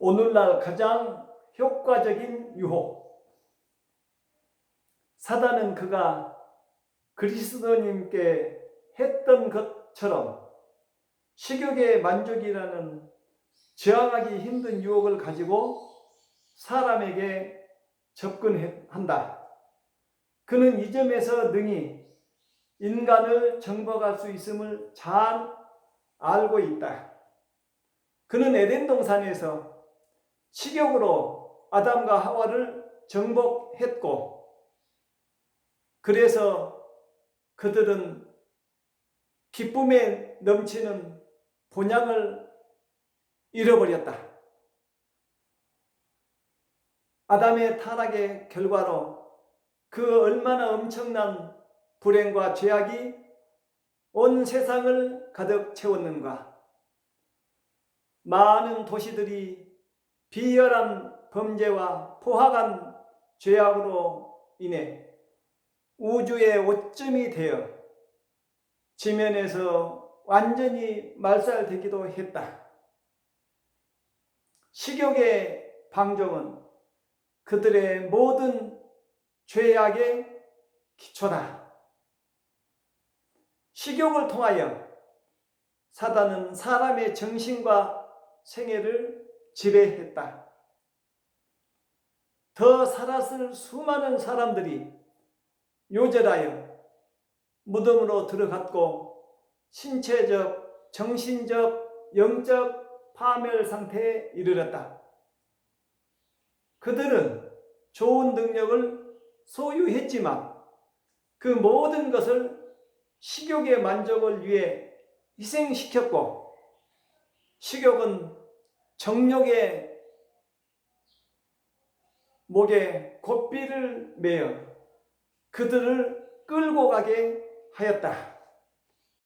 오늘날 가장 효과적인 유혹. 사단은 그가 그리스도님께 했던 것처럼 식욕의 만족이라는 저항하기 힘든 유혹을 가지고 사람에게 접근한다. 그는 이 점에서 능히 인간을 정복할 수 있음을 잘 알고 있다. 그는 에덴 동산에서 식욕으로 아담과 하와를 정복했고, 그래서 그들은 기쁨에 넘치는 본향을 잃어버렸다. 아담의 타락의 결과로 그 얼마나 엄청난 불행과 죄악이 온 세상을 가득 채웠는가. 많은 도시들이 비열한 범죄와 포악한 죄악으로 인해 우주의 오점이 되어 지면에서 완전히 말살되기도 했다. 식욕의 방종은 그들의 모든 죄악의 기초다. 식욕을 통하여 사단은 사람의 정신과 생애를 지배했다. 더 살았을 수많은 사람들이 요절하여 무덤으로 들어갔고 신체적, 정신적, 영적 파멸 상태에 이르렀다. 그들은 좋은 능력을 소유했지만 그 모든 것을 식욕의 만족을 위해 희생시켰고 식욕은 정욕의 목에 고삐를 매어 그들을 끌고 가게 하였다.